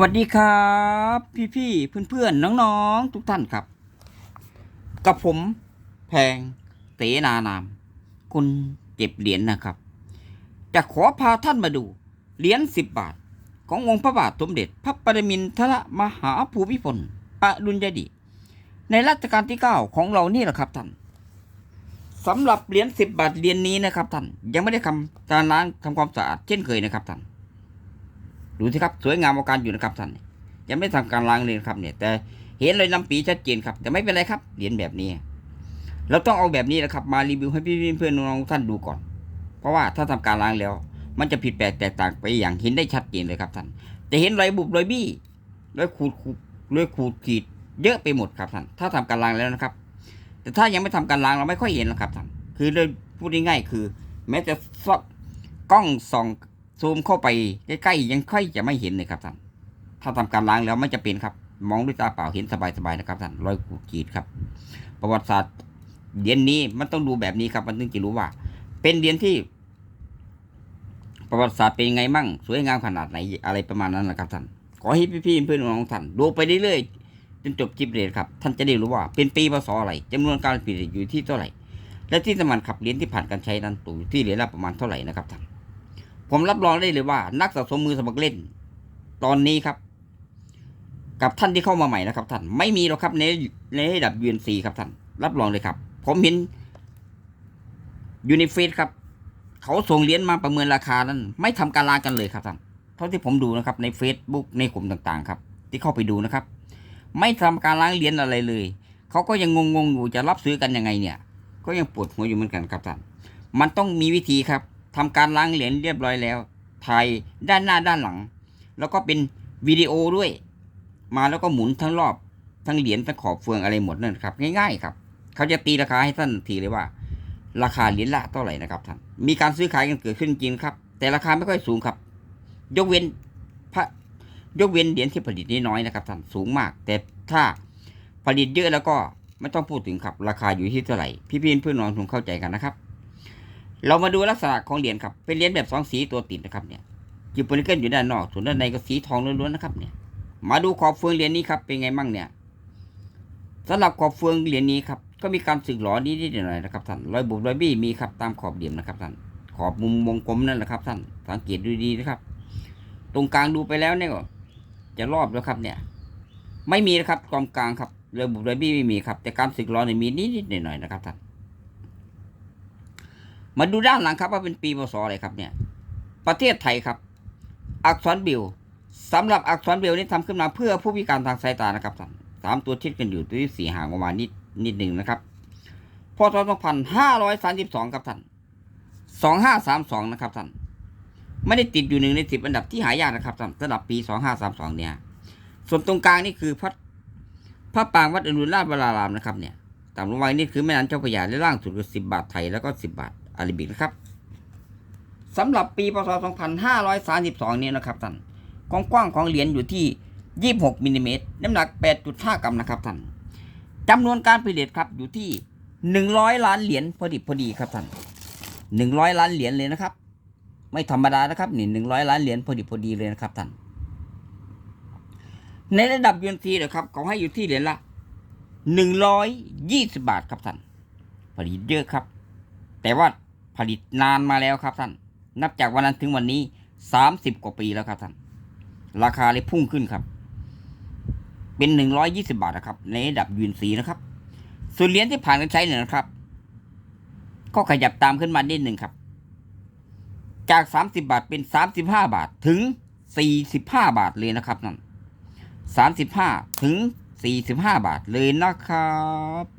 สวัสดีครับ พี่ๆเพื่อนๆน้องๆ ทุกท่านครับ กับผมแพงเสนานามคุณเก็บเหรียญนะครับ จะขอพาท่านมาดู เหรียญสิบบาท ขององค์พระบาทสมเด็จ พระปรมินทรมหาภูมิพลอดุลยเดชในรัชกาลที่เก้าของเรานี่แหละครับท่านสำหรับเหรียญสิบบาทเหรียญนี้นะครับท่านยังไม่ได้ทำการล้างทำความสะอาดเช่นเคยนะครับท่าน ดูสิครับสวยงามอาการอยู่นะครับท่านยังไม่ทำการล้างเลยครับเนี่ย แต่เห็นเลยลำปีชัดเจนครับ แต่ไม่เป็นไรครับเหรียญแบบนี้ เราต้องเอาแบบนี้นะครับ มารีวิวให้พี่เพื่อนน้องท่านดูก่อน เพราะว่าถ้าทำการล้างแล้ว มันจะผิดแปลกแตกต่างไปอย่างเห็นได้ชัดเจนเลยครับท่านจะเห็นรอยบุบรอยบี้รอยขูดขูดรอยขูดขีดเยอะไปหมดครับท่านถ้าทำการล้างแล้วนะครับ แต่ถ้ายังไม่ทำการล้างเราไม่ค่อยเห็นหรอกครับท่านคือเลยพูดง่ายๆคือ แม้จะซอกกล้องส่อง ซูมเข้าไปใกล้ๆยังค่อยจะไม่เห็นเลยครับท่าน ถ้าทำการล้างแล้วไม่จะเป็นครับ มองด้วยตาเปล่าเห็นสบายๆนะครับท่านรอยขูดขีดครับ ประวัติศาสตร์เหรียญนี้มันต้องดูแบบนี้ครับ มันถึงจะรู้ว่า เป็นเหรียญที่ ประวัติศาสตร์เป็นยังไงมั่ง สวยงามขนาดไหนอะไรประมาณนั้นแหละครับท่าน ขอให้พี่ๆเพื่อนๆน้องท่านดูไปเรื่อยๆจนจบคลิปเลยครับ ท่านจะได้รู้ว่า เป็นปีพศอะไรจำนวนการผลิตอยู่ที่เท่าไหร่ และที่สำคัญครับเหรียญที่ผ่านการใช้นั้นตกอยู่ที่เหรียญละประมาณเท่าไหร่นะครับท่าน ผมรับรองได้เลยว่า นักสะสมมือสมัครเล่น ตอนนี้ครับ กับท่านที่เข้ามาใหม่นะครับท่านไม่มีหรอกครับในในระดับ UNC ครับท่าน รับรองเลยครับ ผมเห็นยูนเฟซครับ เขาส่งเหรียญมาประเมินราคานั้น ไม่ทำการล้างกันเลยครับท่านเท่าที่ผมดูนะครับใน Facebook ในกลุ่มต่างๆ ครับ ที่เข้าไปดูนะครับ ไม่ทำการล้างเหรียญอะไรเลยเขาก็ยังงงๆอยู่จะรับซื้อกันยังไงเนี่ย ก็ยังปวดหัวอยู่เหมือนกันครับท่านมันต้องมีวิธีครับ ทำการล้างเหรียญเรียบร้อยแล้ว ถ่ายด้านหน้าด้านหลัง แล้วก็เป็นวิดีโอด้วย มาแล้วก็หมุนทั้งรอบ ทั้งเหรียญทั้งขอบเฟืองอะไรหมดนั่นครับ ง่ายๆครับ เขาจะตีราคาให้ท่านทีเลยว่า ราคาเหรียญละเท่าไหร่นะครับท่าน มีการซื้อขายกันเกิดขึ้นจริงครับ แต่ราคาไม่ค่อยสูงครับ ยกเว้นพระยกเว้นเหรียญที่ผลิตน้อยๆนะครับท่านสูงมาก แต่ถ้าผลิตเยอะแล้วก็ไม่ต้องพูดถึงครับ ราคาอยู่ที่เท่าไหร่ พี่ๆเพื่อนน้องคงเข้าใจกันนะครับ เรามาดูลักษณะของเหรียญครับ เป็นเหรียญแบบสองสีตัวติดนะครับเนี่ยจิบปนิเกิลอยู่ด้านนอก ส่วนด้านในก็สีทองล้วนๆนะครับเนี่ย มาดูขอบเฟืองเหรียญนี้ครับเป็นไงมั่งเนี่ยสำหรับขอบเฟืองเหรียญนี้ครับก็มีการสึกหลอนิดๆหน่อยๆนะครับท่านรอยบุบรอยบี้มีครับตามขอบเหลี่ยมนะครับท่านขอบมุมวงกลมนั่นแหละครับท่านสังเกตดูดีนะครับ ตรงกลางดูไปแล้วเนี่ยก็จะรอบแล้วครับเนี่ย ไม่มีนะครับกองกลางครับรอยบุบรอยบี้ไม่มีครับ แต่การสึกหลอเนี่ยมีนิดๆหน่อยๆนะครับท่าน มาดูด้านหลังครับว่าเป็นปีพศอะไรครับเนี่ย ประเทศไทยครับ อักษรบิลสำหรับอักษรบิลนี้ทำขึ้นมาเพื่อผู้พิการทางสายตานะครับท่านสามตัวชิดกันอยู่ตัวที่สี่ห่างประมาณนิดนิดหนึ่งนะครับพศสองพันห้าร้อยสามสิบสองครับท่านสองห้าสามสองนะครับท่านไม่ได้ติดอยู่หนึ่งในสิบอันดับที่หายากนะครับท่านสำหรับปีสองห้าสามสองเนี่ย ส่วนตรงกลางนี่คือพระพระปางวัดอรุณราชวรารามนะครับเนี่ยต่ำลงไปนี่คือแม่น้ำเจ้าพระยาและล่างสุดคือสิบบาทไทยแล้วก็สิบบาท อาราบิกนะครับสำหรับปีพศ 2532 เนี้นะครับท่านความกว้างของเหรียญอยู่ที่ 26มิลลิเมตรน้ำหนัก 8.5 กรัมนะครับท่านจำนวนการผลิตครับอยู่ที่ 100 ล้านเหรียญพอดีพอดีครับท่าน100 ล้านเหรียญเลยนะครับ ไม่ธรรมดานะครับนี่100 ล้านเหรียญพอดีพอดีเลยนะครับท่านในระดับยูนซีนะครับเขาให้อยู่ที่เหรียญละ 120 บาทครับท่านผลิตเยอะครับ แต่ว่า ผลิตนานมาแล้วครับท่าน นับจากวันนั้นถึงวันนี้สามสิบกว่าปีแล้วครับท่าน ราคาเลยพุ่งขึ้นครับ เป็นหนึ่งร้อยยี่สิบาทนะครับ ในระดับยูนซีนะครับส่วนเหรียญที่ผ่านการใช้เนี่ยนะครับ ก็ขยับตามขึ้นมานิดหนึ่งครับ จากสามสิบาทเป็นสามสิบห้าบาทถึงสี่สิบห้าบาทเลยนะครับนั่นสามสิบห้าถึงสี่สิบห้าบาทเลยนะครับ